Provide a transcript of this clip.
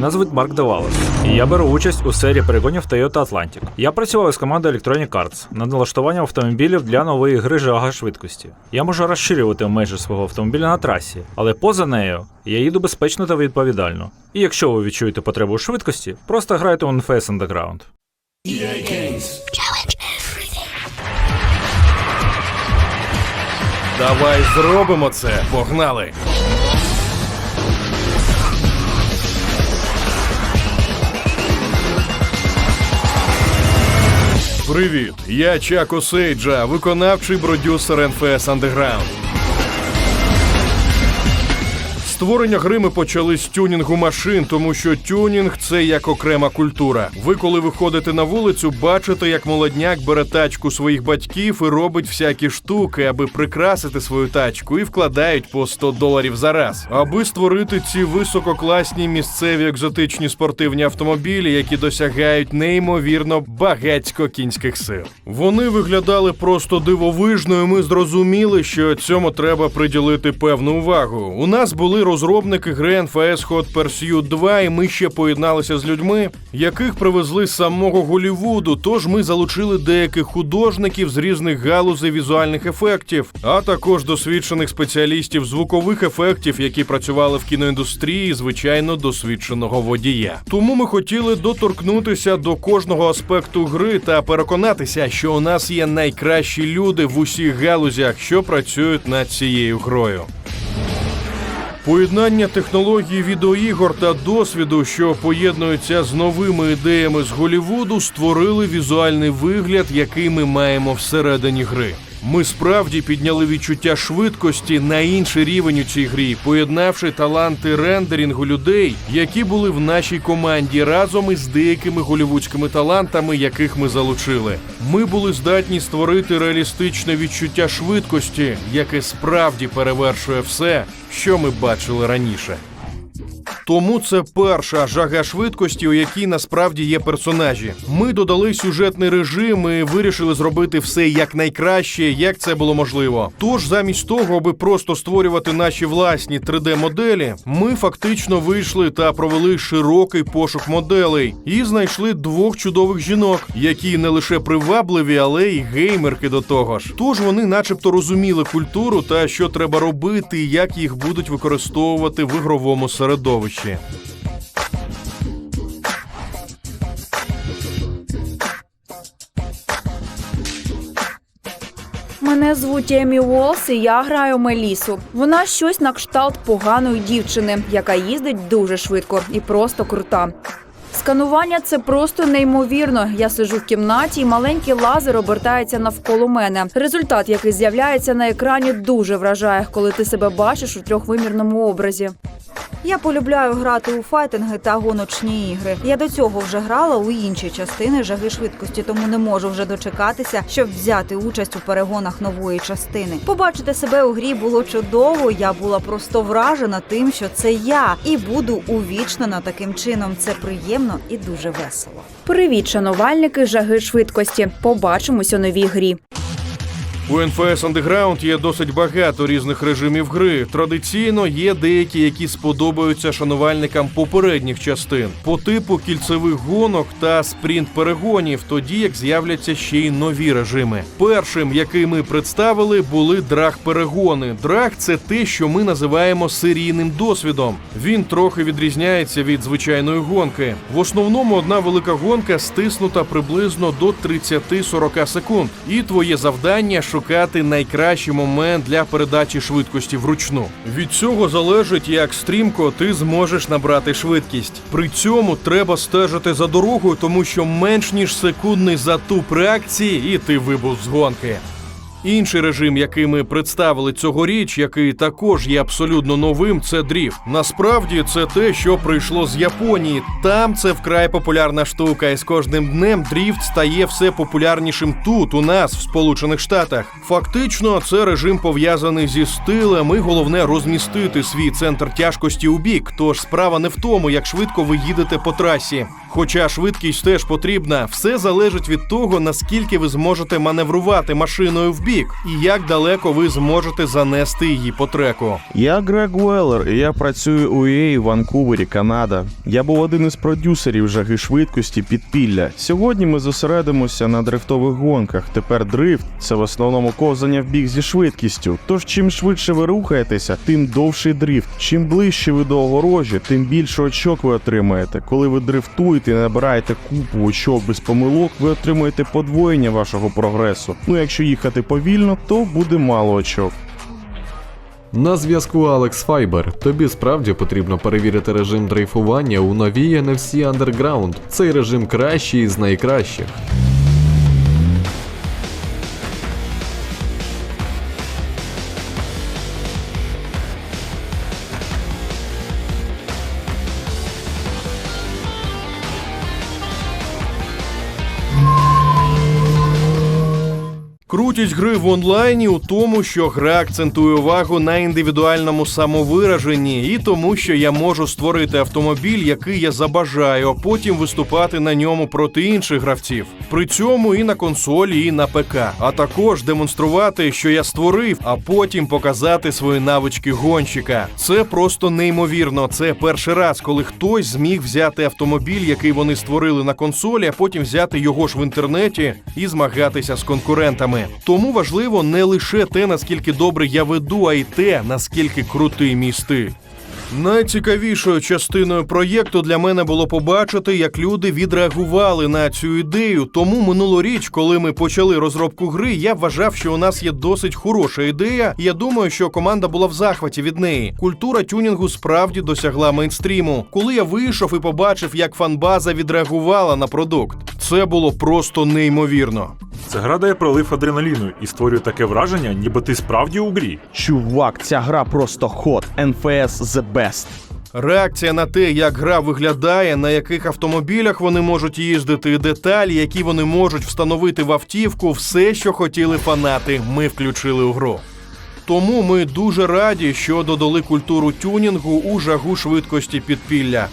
Мене звуть Марк Девалес, і я беру участь у серії перегонів Toyota Atlantic. Я працював із командою Electronic Arts над налаштуванням автомобілів для нової гри жага швидкості. Я можу розширювати межі свого автомобіля на трасі, але поза нею я їду безпечно та відповідально. І якщо ви відчуєте потребу у швидкості, просто грайте у NFS Underground. Давай зробимо це. Погнали. Привіт, я Чако Сейджа, виконавчий продюсер NFS Underground. Створення гри ми почали з тюнінгу машин, тому що тюнінг це як окрема культура. Ви, коли виходите на вулицю, бачите, як молодняк бере тачку своїх батьків і робить всякі штуки, аби прикрасити свою тачку, і вкладають по 100 доларів за раз. Аби створити ці висококласні місцеві екзотичні спортивні автомобілі, які досягають неймовірно багацько кінських сил. Вони виглядали просто дивовижно, і ми зрозуміли, що цьому треба приділити певну увагу. У нас були розробники гри NFS Hot Pursuit 2, і ми ще поєдналися з людьми, яких привезли з самого Голівуду. Тож ми залучили деяких художників з різних галузей візуальних ефектів, а також досвідчених спеціалістів звукових ефектів, які працювали в кіноіндустрії, звичайно, досвідченого водія. Тому ми хотіли доторкнутися до кожного аспекту гри та переконатися, що у нас є найкращі люди в усіх галузях, що працюють над цією грою. Поєднання технологій відеоігор та досвіду, що поєднуються з новими ідеями з Голівуду, створили візуальний вигляд, який ми маємо всередині гри. Ми справді підняли відчуття швидкості на інший рівень у цій грі, поєднавши таланти рендерінгу людей, які були в нашій команді разом із деякими голівудськими талантами, яких ми залучили. Ми були здатні створити реалістичне відчуття швидкості, яке справді перевершує все, що ми бачили раніше. Тому це перша жага швидкості, у якій насправді є персонажі. Ми додали сюжетний режим і вирішили зробити все якнайкраще, як це було можливо. Тож, замість того, аби просто створювати наші власні 3D-моделі, ми фактично вийшли та провели широкий пошук моделей і знайшли двох чудових жінок, які не лише привабливі, але й геймерки до того ж. Тож вони, начебто, розуміли культуру та що треба робити, і як їх будуть використовувати в ігровому середовищі. Мене звуть Емі Уолс, і я граю Мелісу. Вона щось на кшталт поганої дівчини, яка їздить дуже швидко і просто крута. Сканування це просто неймовірно. Я сижу в кімнаті, і маленький лазер обертається навколо мене. Результат, який з'являється на екрані, дуже вражає, коли ти себе бачиш у трьохвимірному образі. Я полюбляю грати у файтинги та гоночні ігри. Я до цього вже грала у інші частини жаги швидкості, тому не можу вже дочекатися, щоб взяти участь у перегонах нової частини. Побачити себе у грі було чудово. Я була просто вражена тим, що це я, і буду увічнена таким чином. Це приємно і дуже весело. Привіт, шанувальники жаги швидкості. Побачимось у новій грі. У NFS Underground є досить багато різних режимів гри. Традиційно є деякі, які сподобаються шанувальникам попередніх частин, по типу кільцевих гонок та спринт-перегонів, тоді як з'являться ще й нові режими. Першим, який ми представили, були драг-перегони. Драг це те, що ми називаємо серійним досвідом. Він трохи відрізняється від звичайної гонки. В основному одна велика гонка стиснута приблизно до 30-40 секунд, і твоє завдання шукати найкращий момент для передачі швидкості вручну. Від цього залежить, як стрімко ти зможеш набрати швидкість. При цьому треба стежити за дорогою, тому що менш ніж секундний затуп реакції, і ти вибув з гонки. Інший режим, який ми представили цьогоріч, який також є абсолютно новим, це дріфт. Насправді це те, що прийшло з Японії. Там це вкрай популярна штука, і з кожним днем дріфт стає все популярнішим тут, у нас, в Сполучених Штатах. Фактично, це режим пов'язаний зі стилем, і головне розмістити свій центр тяжкості у бік. Тож справа не в тому, як швидко ви їдете по трасі. Хоча швидкість теж потрібна, все залежить від того, наскільки ви зможете маневрувати машиною в бік бік, і як далеко ви зможете занести її по треку. Я Грег Уеллер, і я працюю у EA в Ванкувері, Канада. Я був один із продюсерів жаги швидкості підпілля. Сьогодні ми зосередимося на дрифтових гонках. Тепер дрифт це в основному ковзання в бік зі швидкістю. Тож чим швидше ви рухаєтеся, тим довший дрифт. Чим ближче ви до огорожі, тим більше очок ви отримаєте. Коли ви дрифтуєте і набираєте купу очок без помилок, ви отримуєте подвоєння вашого прогресу. Ну якщо їхати повільно, то буде мало очок. На зв'язку Алекс Файбер. Тобі справді потрібно перевірити режим дрейфування у новій NFC Underground. Цей режим кращий із найкращих. Крутість гри в онлайні у тому, що гра акцентує увагу на індивідуальному самовираженні, і тому, що я можу створити автомобіль, який я забажаю, а потім виступати на ньому проти інших гравців. При цьому і на консолі, і на ПК, а також демонструвати, що я створив, а потім показати свої навички гонщика. Це просто неймовірно. Це перший раз, коли хтось зміг взяти автомобіль, який вони створили на консолі, а потім взяти його ж в інтернеті і змагатися з конкурентами. Тому важливо не лише те, наскільки добре я веду, а й те, наскільки крутий мій стиль. Найцікавішою частиною проєкту для мене було побачити, як люди відреагували на цю ідею. Тому минулоріч, коли ми почали розробку гри, я вважав, що у нас є досить хороша ідея. і Я думаю, що команда була в захваті від неї. Культура тюнінгу справді досягла мейнстріму. Коли я вийшов і побачив, як фанбаза відреагувала на продукт, це було просто неймовірно. Це гра дає пролив адреналіну і створює таке враження, ніби ти справді у грі. Чувак, ця гра просто хот. NFS the best. Реакція на те, як гра виглядає, на яких автомобілях вони можуть їздити, деталі, які вони можуть встановити в автівку, все, що хотіли фанати, ми включили у гру. Тому ми дуже раді, що додали культуру тюнінгу у жагу швидкості підпілля.